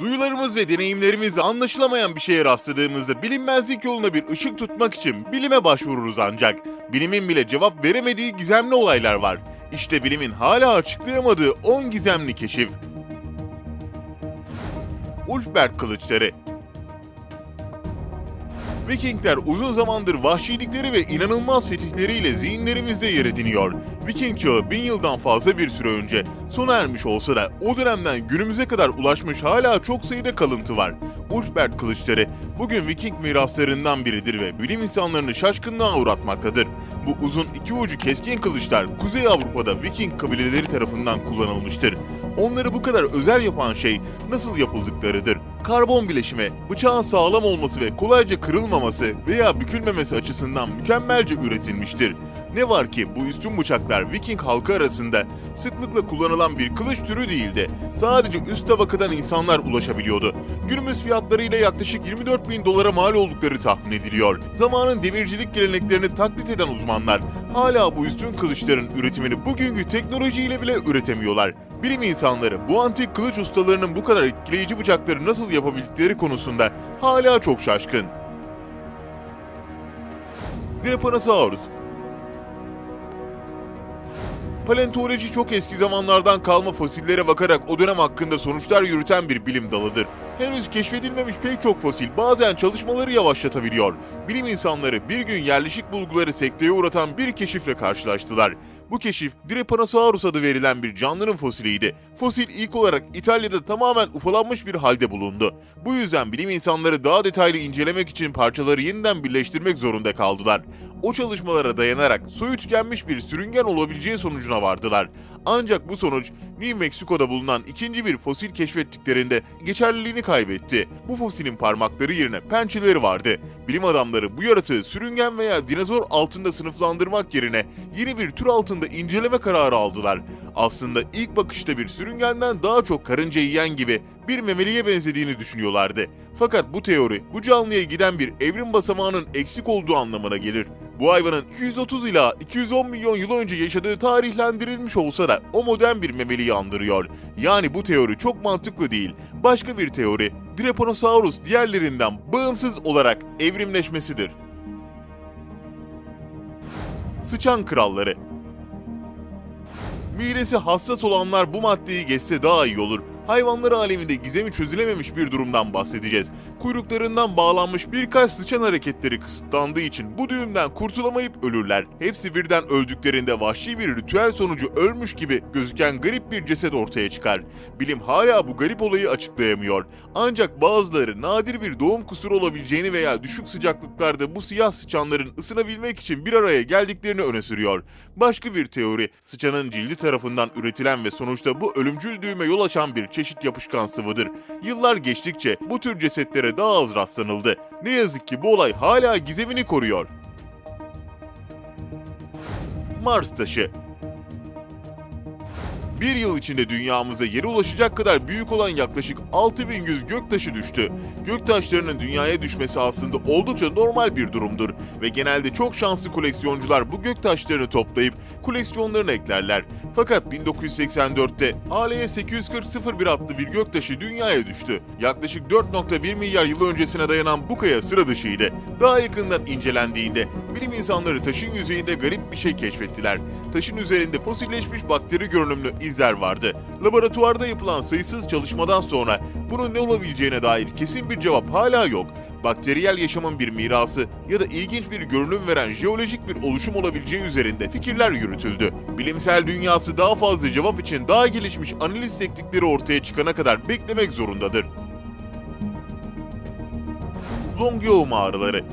Duyularımız ve deneyimlerimizle anlaşılamayan bir şeye rastladığımızda bilinmezlik yoluna bir ışık tutmak için bilime başvururuz ancak. Bilimin bile cevap veremediği gizemli olaylar var. İşte bilimin hala açıklayamadığı 10 gizemli keşif. Ulfberg kılıçları Vikingler uzun zamandır vahşilikleri ve inanılmaz fetihleriyle zihinlerimizde yer ediniyor. Viking çağı bin yıldan fazla bir süre önce sona ermiş olsa da o dönemden günümüze kadar ulaşmış hala çok sayıda kalıntı var. Ulfberg kılıçları bugün Viking miraslarından biridir ve bilim insanlarını şaşkınlığa uğratmaktadır. Bu uzun iki ucu keskin kılıçlar Kuzey Avrupa'da Viking kabileleri tarafından kullanılmıştır. Onları bu kadar özel yapan şey nasıl yapıldıklarıdır. Karbon bileşimi, bıçağın sağlam olması ve kolayca kırılmaması veya bükülmemesi açısından mükemmelce üretilmiştir. Ne var ki bu üstün bıçaklar Viking halkı arasında sıklıkla kullanılan bir kılıç türü değildi. Sadece üst tabakadan insanlar ulaşabiliyordu. Günümüz fiyatlarıyla yaklaşık 24 bin dolara mal oldukları tahmin ediliyor. Zamanın demircilik geleneklerini taklit eden uzmanlar hala bu üstün kılıçların üretimini bugünkü teknolojiyle bile üretemiyorlar. Bilim insanları bu antik kılıç ustalarının bu kadar etkileyici bıçakları nasıl yapabildikleri konusunda hala çok şaşkın. Drepanosaurus Paleontoloji çok eski zamanlardan kalma fosillere bakarak o dönem hakkında sonuçlar yürüten bir bilim dalıdır. Henüz keşfedilmemiş pek çok fosil bazen çalışmaları yavaşlatabiliyor. Bilim insanları bir gün yerleşik bulguları sekteye uğratan bir keşifle karşılaştılar. Bu keşif Drepanosaurus adı verilen bir canlının fosiliydi. Fosil ilk olarak İtalya'da tamamen ufalanmış bir halde bulundu. Bu yüzden bilim insanları daha detaylı incelemek için parçaları yeniden birleştirmek zorunda kaldılar. O çalışmalara dayanarak soyu tükenmiş bir sürüngen olabileceği sonucuna vardılar. Ancak bu sonuç New Mexico'da bulunan ikinci bir fosil keşfettiklerinde geçerliliğini kaybetti. Bu fosilin parmakları yerine pençeleri vardı. Bilim adamları bu yaratığı sürüngen veya dinozor altında sınıflandırmak yerine yeni bir tür altında inceleme kararı aldılar. Aslında ilk bakışta bir sürüngenden daha çok karınca yiyen gibi bir memeliye benzediğini düşünüyorlardı. Fakat bu teori bu canlıya giden bir evrim basamağının eksik olduğu anlamına gelir. Bu hayvanın 230 ila 210 milyon yıl önce yaşadığı tarihlendirilmiş olsa da o modern bir memeliyi andırıyor. Yani bu teori çok mantıklı değil. Başka bir teori Drepanosaurus diğerlerinden bağımsız olarak evrimleşmesidir. Sıçan kralları Midesi hassas olanlar bu maddeyi geçse daha iyi olur. Hayvanlar aleminde gizemi çözülememiş bir durumdan bahsedeceğiz. Kuyruklarından bağlanmış birkaç sıçan hareketleri kısıtlandığı için bu düğümden kurtulamayıp ölürler. Hepsi birden öldüklerinde vahşi bir ritüel sonucu ölmüş gibi gözüken garip bir ceset ortaya çıkar. Bilim hala bu garip olayı açıklayamıyor. Ancak bazıları nadir bir doğum kusuru olabileceğini veya düşük sıcaklıklarda bu siyah sıçanların ısınabilmek için bir araya geldiklerini öne sürüyor. Başka bir teori, sıçanın cildi tarafından üretilen ve sonuçta bu ölümcül düğüme yol açan bir çeşit yapışkan sıvıdır. Yıllar geçtikçe bu tür cesetlere daha az rastlanıldı. Ne yazık ki bu olay hala gizemini koruyor. Mars taşı bir yıl içinde dünyamıza yere ulaşacak kadar büyük olan yaklaşık 6100 göktaşı düştü. Göktaşlarının dünyaya düşmesi aslında oldukça normal bir durumdur ve genelde çok şanslı koleksiyoncular bu göktaşlarını toplayıp koleksiyonlarına eklerler. Fakat 1984'te ALE 84001 adlı bir göktaşı dünyaya düştü. Yaklaşık 4.1 milyar yıl öncesine dayanan bu kaya sıra dışıydı. Daha yakından incelendiğinde bilim insanları taşın yüzeyinde garip bir şey keşfettiler. Taşın üzerinde fosilleşmiş bakteri görünümlü izler vardı. Laboratuvarda yapılan sayısız çalışmadan sonra bunun ne olabileceğine dair kesin bir cevap hala yok. Bakteriyel yaşamın bir mirası ya da ilginç bir görünüm veren jeolojik bir oluşum olabileceği üzerinde fikirler yürütüldü. Bilimsel dünyası daha fazla cevap için daha gelişmiş analiz teknikleri ortaya çıkana kadar beklemek zorundadır. Longyou mağaraları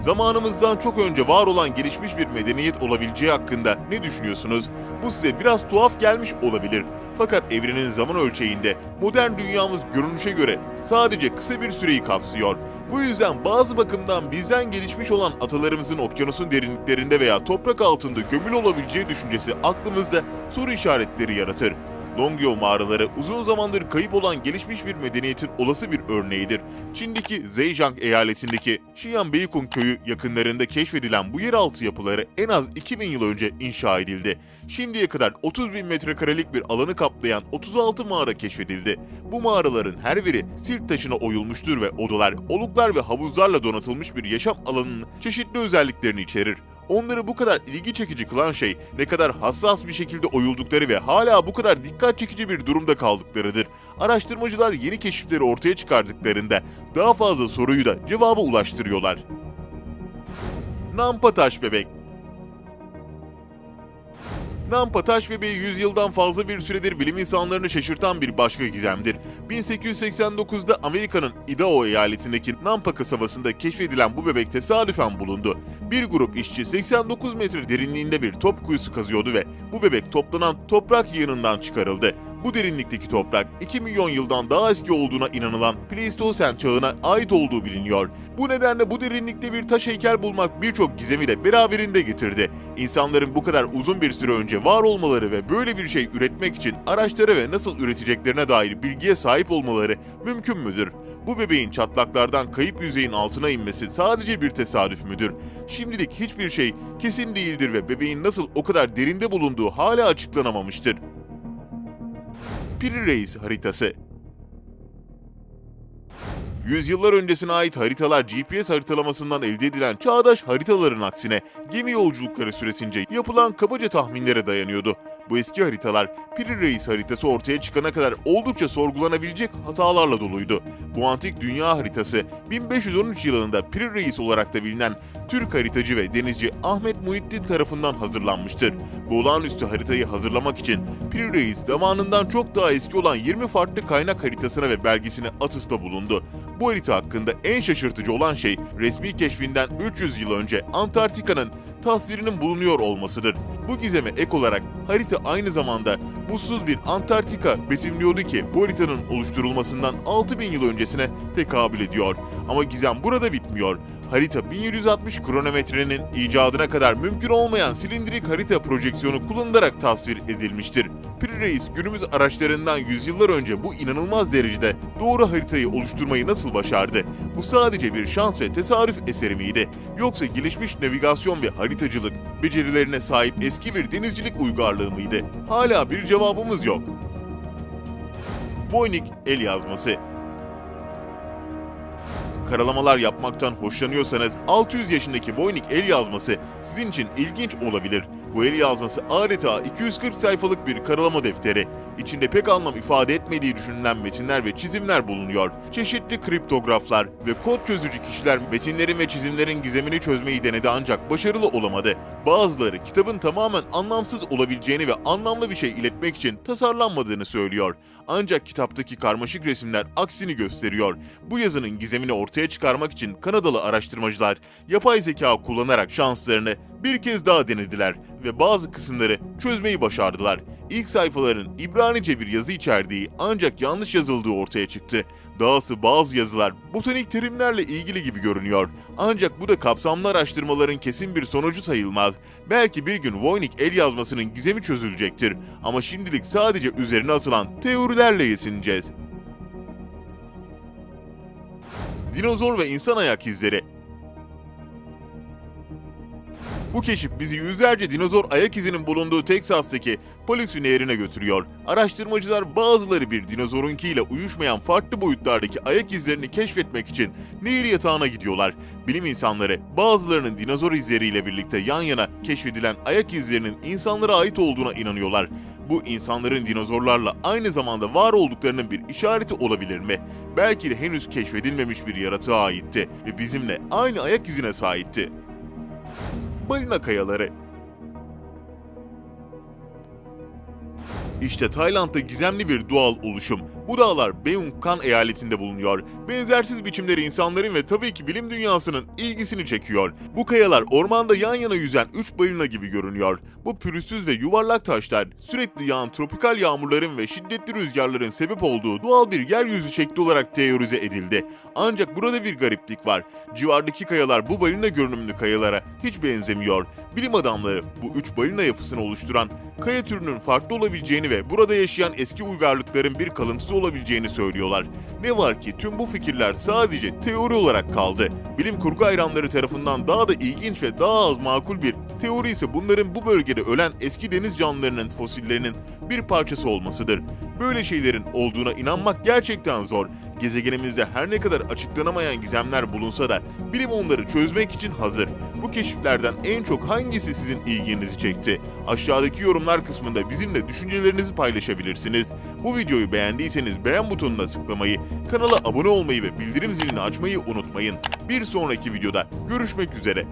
Zamanımızdan çok önce var olan gelişmiş bir medeniyet olabileceği hakkında ne düşünüyorsunuz? Bu size biraz tuhaf gelmiş olabilir. Fakat evrenin zaman ölçeğinde modern dünyamız görünüşe göre sadece kısa bir süreyi kapsıyor. Bu yüzden bazı bakımdan bizden gelişmiş olan atalarımızın okyanusun derinliklerinde veya toprak altında gömülü olabileceği düşüncesi aklımızda soru işaretleri yaratır. Longyo mağaraları uzun zamandır kayıp olan gelişmiş bir medeniyetin olası bir örneğidir. Çin'deki Zhejiang eyaletindeki Xi'an köyü yakınlarında keşfedilen bu yeraltı yapıları en az 2000 yıl önce inşa edildi. Şimdiye kadar 30 bin metrekarelik bir alanı kaplayan 36 mağara keşfedildi. Bu mağaraların her biri silt taşına oyulmuştur ve odalar, oluklar ve havuzlarla donatılmış bir yaşam alanının çeşitli özelliklerini içerir. Onları bu kadar ilgi çekici kılan şey ne kadar hassas bir şekilde oyuldukları ve hala bu kadar dikkat çekici bir durumda kaldıklarıdır. Araştırmacılar yeni keşifleri ortaya çıkardıklarında daha fazla soruyu da cevaba ulaştırıyorlar. Nampa Taş Bebek Nampa Taş Bebeği 100 yıldan fazla bir süredir bilim insanlarını şaşırtan bir başka gizemdir. 1889'da Amerika'nın Idaho eyaletindeki Nampa kasabasında keşfedilen bu bebek tesadüfen bulundu. Bir grup işçi 89 metre derinliğinde bir top kuyusu kazıyordu ve bu bebek toplanan toprak yığınından çıkarıldı. Bu derinlikteki toprak 2 milyon yıldan daha eski olduğuna inanılan Pleistosen çağına ait olduğu biliniyor. Bu nedenle bu derinlikte bir taş heykel bulmak birçok gizemi de beraberinde getirdi. İnsanların bu kadar uzun bir süre önce var olmaları ve böyle bir şey üretmek için araçlara ve nasıl üreteceklerine dair bilgiye sahip olmaları mümkün müdür? Bu bebeğin çatlaklardan kayıp yüzeyin altına inmesi sadece bir tesadüf müdür? Şimdilik hiçbir şey kesin değildir ve bebeğin nasıl o kadar derinde bulunduğu hala açıklanamamıştır. Piri Reis haritası Yüzyıllar öncesine ait haritalar GPS haritalamasından elde edilen çağdaş haritaların aksine gemi yolculukları süresince yapılan kabaca tahminlere dayanıyordu. Bu eski haritalar Piri Reis haritası ortaya çıkana kadar oldukça sorgulanabilecek hatalarla doluydu. Bu antik dünya haritası 1513 yılında Piri Reis olarak da bilinen Türk haritacı ve denizci Ahmet Muhittin tarafından hazırlanmıştır. Bu olağanüstü haritayı hazırlamak için Piri Reis zamanından çok daha eski olan 20 farklı kaynak haritasına ve belgesine atıfta bulundu. Bu harita hakkında en şaşırtıcı olan şey resmi keşfinden 300 yıl önce Antarktika'nın tasvirinin bulunuyor olmasıdır. Bu gizeme ek olarak harita aynı zamanda buzsuz bir Antarktika betimliyordu ki bu haritanın oluşturulmasından 6000 yıl öncesine tekabül ediyor. Ama gizem burada bitmiyor. Harita 1760 kronometrenin icadına kadar mümkün olmayan silindirik harita projeksiyonu kullanılarak tasvir edilmiştir. Piri Reis günümüz araçlarından yüzyıllar önce bu inanılmaz derecede doğru haritayı oluşturmayı nasıl başardı? Bu sadece bir şans ve tesadüf eseri miydi? Yoksa gelişmiş navigasyon ve haritacılık becerilerine sahip eski bir denizcilik uygarlığı mıydı? Hala bir cevabımız yok. Voynich el yazması karalamalar yapmaktan hoşlanıyorsanız 600 yaşındaki Voynich el yazması sizin için ilginç olabilir. Bu el yazması adeta 240 sayfalık bir karalama defteri. İçinde pek anlam ifade etmediği düşünülen metinler ve çizimler bulunuyor. Çeşitli kriptograflar ve kod çözücü kişiler metinlerin ve çizimlerin gizemini çözmeyi denedi ancak başarılı olamadı. Bazıları kitabın tamamen anlamsız olabileceğini ve anlamlı bir şey iletmek için tasarlanmadığını söylüyor. Ancak kitaptaki karmaşık resimler aksini gösteriyor. Bu yazının gizemini ortaya çıkarmak için Kanadalı araştırmacılar yapay zeka kullanarak şanslarını bir kez daha denediler ve bazı kısımları çözmeyi başardılar. İlk sayfaların İbranice bir yazı içerdiği ancak yanlış yazıldığı ortaya çıktı. Dahası bazı yazılar botanik terimlerle ilgili gibi görünüyor. Ancak bu da kapsamlı araştırmaların kesin bir sonucu sayılmaz. Belki bir gün Voynich el yazmasının gizemi çözülecektir. Ama şimdilik sadece üzerine atılan teorilerle yetineceğiz. Dinozor ve insan ayak izleri bu keşif bizi yüzlerce dinozor ayak izinin bulunduğu Teksas'taki Paluxy Nehri'ne götürüyor. Araştırmacılar bazıları bir dinozorunkiyle uyuşmayan farklı boyutlardaki ayak izlerini keşfetmek için nehir yatağına gidiyorlar. Bilim insanları bazılarının dinozor izleriyle birlikte yan yana keşfedilen ayak izlerinin insanlara ait olduğuna inanıyorlar. Bu insanların dinozorlarla aynı zamanda var olduklarının bir işareti olabilir mi? Belki de henüz keşfedilmemiş bir yaratığa aitti ve bizimle aynı ayak izine sahipti balina kayaları. İşte Tayland'da gizemli bir doğal oluşum. Bu dağlar Beungkan eyaletinde bulunuyor. Benzersiz biçimleri insanların ve tabii ki bilim dünyasının ilgisini çekiyor. Bu kayalar ormanda yan yana yüzen 3 balina gibi görünüyor. Bu pürüzsüz ve yuvarlak taşlar sürekli yağan tropikal yağmurların ve şiddetli rüzgarların sebep olduğu doğal bir yeryüzü şekli olarak teorize edildi. Ancak burada bir gariplik var. Civardaki kayalar bu balina görünümlü kayalara hiç benzemiyor. Bilim adamları bu üç balina yapısını oluşturan kaya türünün farklı olabileceğini ve burada yaşayan eski uygarlıkların bir kalıntısı olabileceğini söylüyorlar. Ne var ki tüm bu fikirler sadece teori olarak kaldı. Bilim kurgu hayranları tarafından daha da ilginç ve daha az makul bir teori ise bunların bu bölgede ölen eski deniz canlılarının fosillerinin bir parçası olmasıdır. Böyle şeylerin olduğuna inanmak gerçekten zor. Gezegenimizde her ne kadar açıklanamayan gizemler bulunsa da bilim onları çözmek için hazır. Bu keşiflerden en çok hangisi sizin ilginizi çekti? Aşağıdaki yorumlar kısmında bizimle düşüncelerinizi paylaşabilirsiniz. Bu videoyu beğendiyseniz beğen butonuna tıklamayı, kanala abone olmayı ve bildirim zilini açmayı unutmayın. Bir sonraki videoda görüşmek üzere.